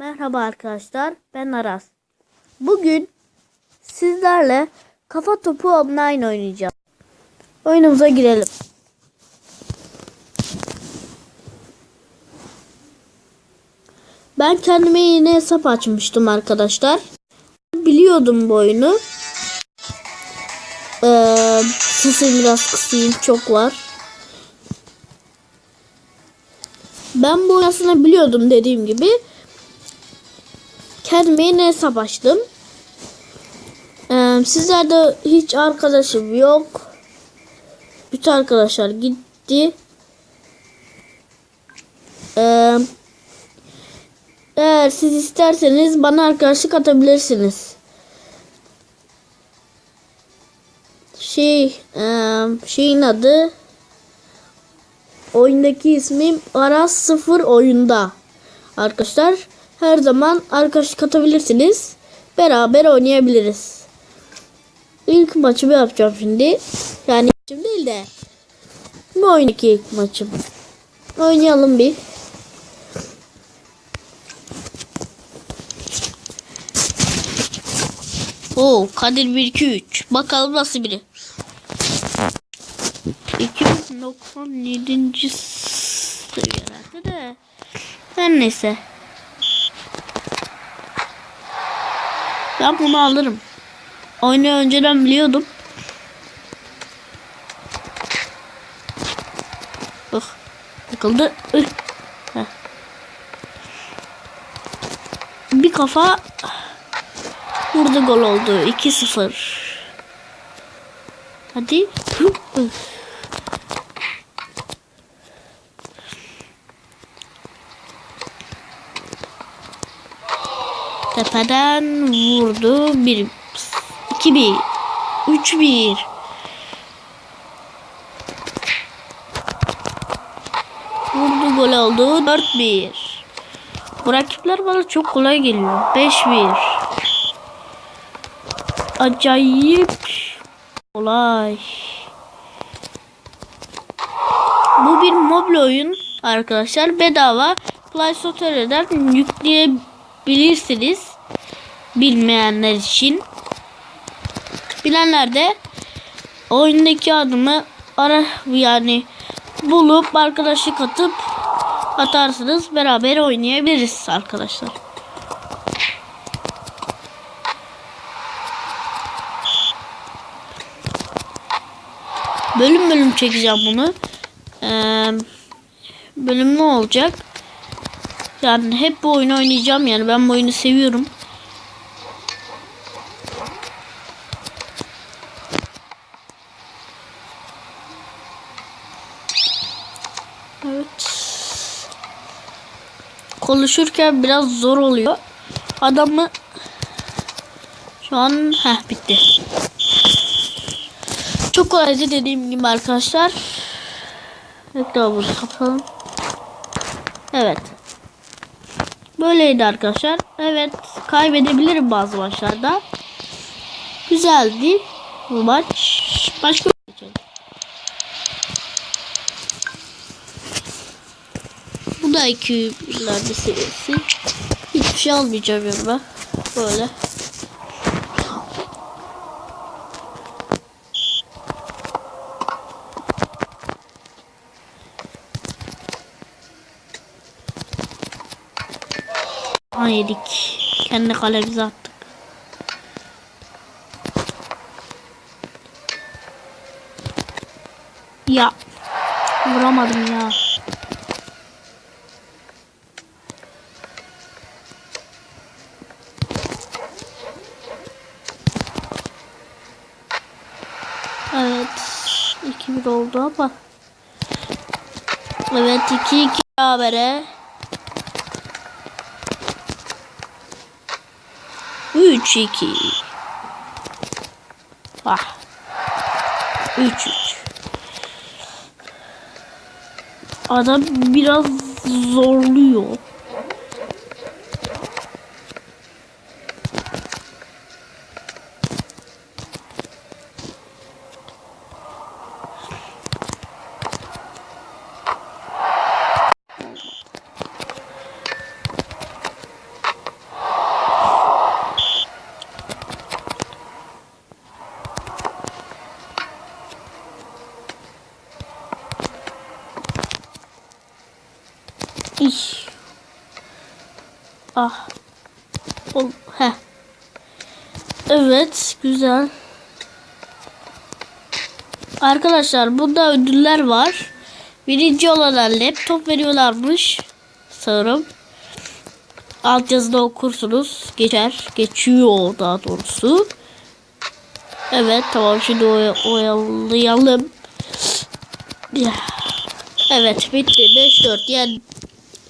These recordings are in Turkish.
Merhaba arkadaşlar, ben Aras. Bugün sizlerle kafa topu online oynayacağız. Oyunumuza girelim. Ben kendime yeni hesap açmıştım arkadaşlar. Biliyordum bu oyunu. Ee, sesimi biraz kısayım, çok var. Ben bu oyunu biliyordum dediğim gibi. Açtım. Ee, sizlerde hiç arkadaşım yok. Bütün arkadaşlar gitti. Eğer siz isterseniz bana arkadaşlık atabilirsiniz. Şey, şeyin adı oyundaki ismim Aras 0 oyunda. Arkadaşlar her zaman arkadaşlık atabilirsiniz. Beraber oynayabiliriz. İlk maçımı yapacağım şimdi. Yani maçım değil de bu oyundaki ilk maçım. Oynayalım bir. Oo Kadir 1 2 3. Bakalım nasıl biri. 297. seviyelerde de. Her neyse. Ben bunu alırım. Oyunu önceden biliyordum. Bak. Takıldı. Bir kafa vurdu gol oldu. 2-0. Hadi. Tepeden vurdu. 1 2 1 3 1 Vurdu gol oldu. 4 1 Bu rakipler bana çok kolay geliyor. 5 1 Acayip kolay. Bu bir mobil oyun arkadaşlar. Bedava Play Store'dan yükleyebilirsiniz. Bilmeyenler için. Bilenler de oyundaki adımı ara yani bulup arkadaşlık atıp atarsınız. Beraber oynayabiliriz arkadaşlar. Bölüm bölüm çekeceğim bunu. Ee, bölüm ne olacak? Yani hep bu oyunu oynayacağım yani ben bu oyunu seviyorum. Evet. Konuşurken biraz zor oluyor. Adamı şu an heh bitti. Çok kolaydı dediğim gibi arkadaşlar. Ekranımızı kapatalım. Evet. Böyleydi arkadaşlar. Evet. Kaybedebilirim bazı maçlarda. Güzeldi. Bu maç. Başka bir geçelim. Bu da 200'lerde seviyesi. Hiçbir şey almayacağım yanıma. Böyle. Ha yedik. Kendi kalemize attık. Ya. Vuramadım ya. Evet. 2-1 oldu ama. Evet 2-2 habere. 3 2 Ah. 3 3 Adam biraz zorluyor. Ah. Ol. Evet, güzel. Arkadaşlar burada ödüller var. Birinci olana laptop veriyorlarmış. Sanırım. Alt yazıda okursunuz. Geçer. Geçiyor daha doğrusu. Evet tamam şimdi oy oyalayalım. Ya. Evet bitti. 5-4 yani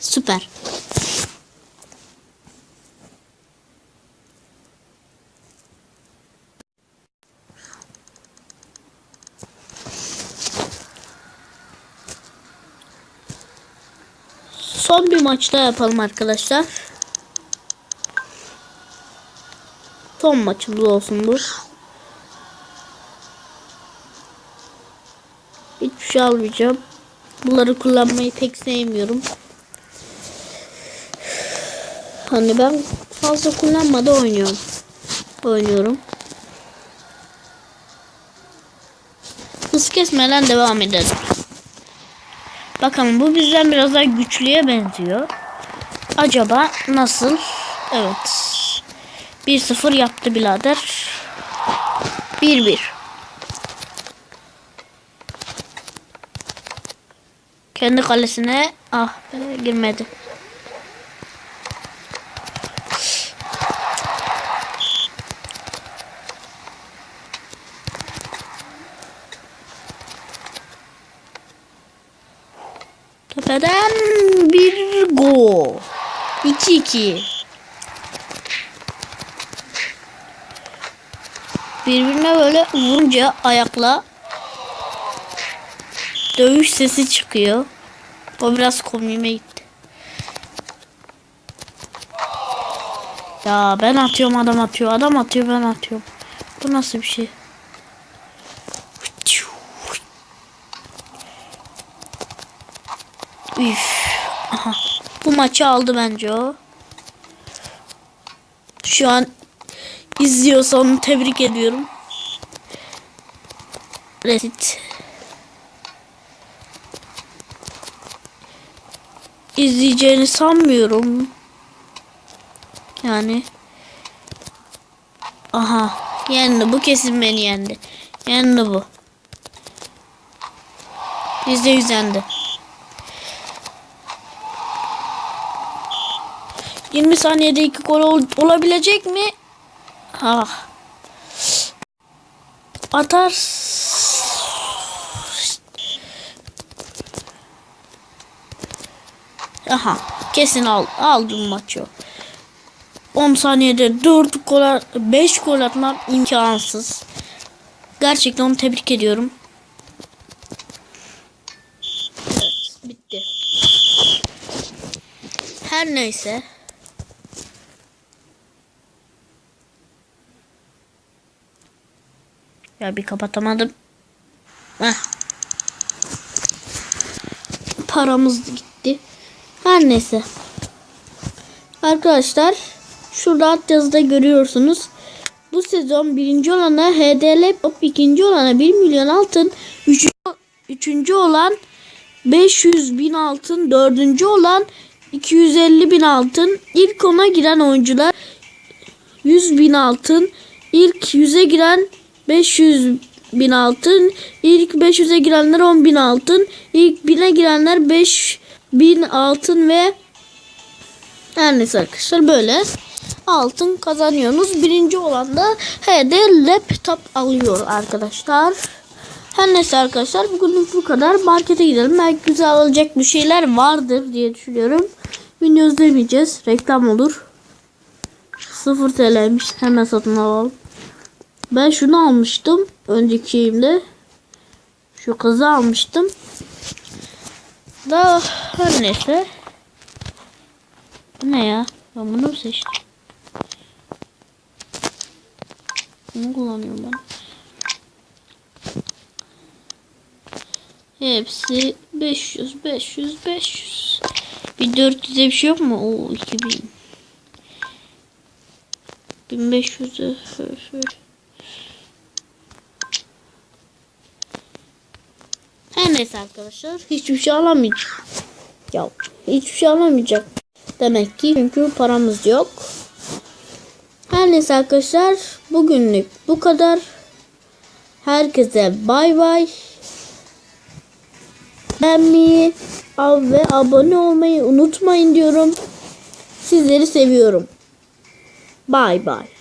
süper. Son bir maç daha yapalım arkadaşlar. Son maçımız olsun bu. Hiçbir şey almayacağım. Bunları kullanmayı pek sevmiyorum. Hani ben fazla kullanmadan oynuyorum. Oynuyorum. Hız kesmeden devam edelim. Bakalım bu bizden biraz daha güçlüye benziyor. Acaba nasıl? Evet. 1-0 yaptı birader. 1-1. Kendi kalesine ah be, girmedi. Tepeden bir gol. 2-2. Birbirine böyle vurunca ayakla dövüş sesi çıkıyor. O biraz komiğime gitti. Ya ben atıyorum adam atıyor. Adam atıyor ben atıyorum. Bu nasıl bir şey? Üf. Aha. Bu maçı aldı bence o. Şu an izliyorsa onu tebrik ediyorum. Resit. izleyeceğini sanmıyorum. Yani. Aha. Yendi. Bu kesin beni yendi. Yendi bu. Yüzde yüz yendi. 20 saniyede iki gol ol olabilecek mi? Ah. Atar. Aha kesin al, aldım maçı. 10 saniyede 4 gol 5 gol atmam imkansız. Gerçekten onu tebrik ediyorum. Evet, bitti. Her neyse. Ya bir kapatamadım. Heh. Paramız gitti. Her neyse. Arkadaşlar şurada alt yazıda görüyorsunuz. Bu sezon birinci olana HDL Pop, ikinci olana 1 milyon altın, üçüncü, üçüncü olan 500 bin altın, dördüncü olan 250 bin altın, ilk ona giren oyuncular 100 bin altın, ilk 100'e giren 500 bin altın, ilk 500'e girenler 10 bin altın, ilk 1000'e girenler 5 bin altın ve her neyse arkadaşlar böyle altın kazanıyorsunuz. Birinci olan da HD laptop alıyor arkadaşlar. Her neyse arkadaşlar bugünlük bu kadar. Markete gidelim. Belki güzel alacak bir şeyler vardır diye düşünüyorum. Video izlemeyeceğiz. Reklam olur. 0 TL'ymiş. Hemen satın alalım. Ben şunu almıştım. Önceki şeyimde. Şu kızı almıştım. Da her neyse. Bu ne ya? Ben bunu mu seçtim? Bunu kullanıyorum ben. Hepsi 500, 500, 500. Bir 400'e bir şey yok mu? Oo 2000. 1500'e şöyle. Her neyse arkadaşlar. Hiçbir şey alamayacağım. Ya hiçbir şey alamayacak. Demek ki çünkü paramız yok. Her neyse arkadaşlar bugünlük bu kadar. Herkese bay bay. Beğenmeyi ve abone olmayı unutmayın diyorum. Sizleri seviyorum. Bay bay.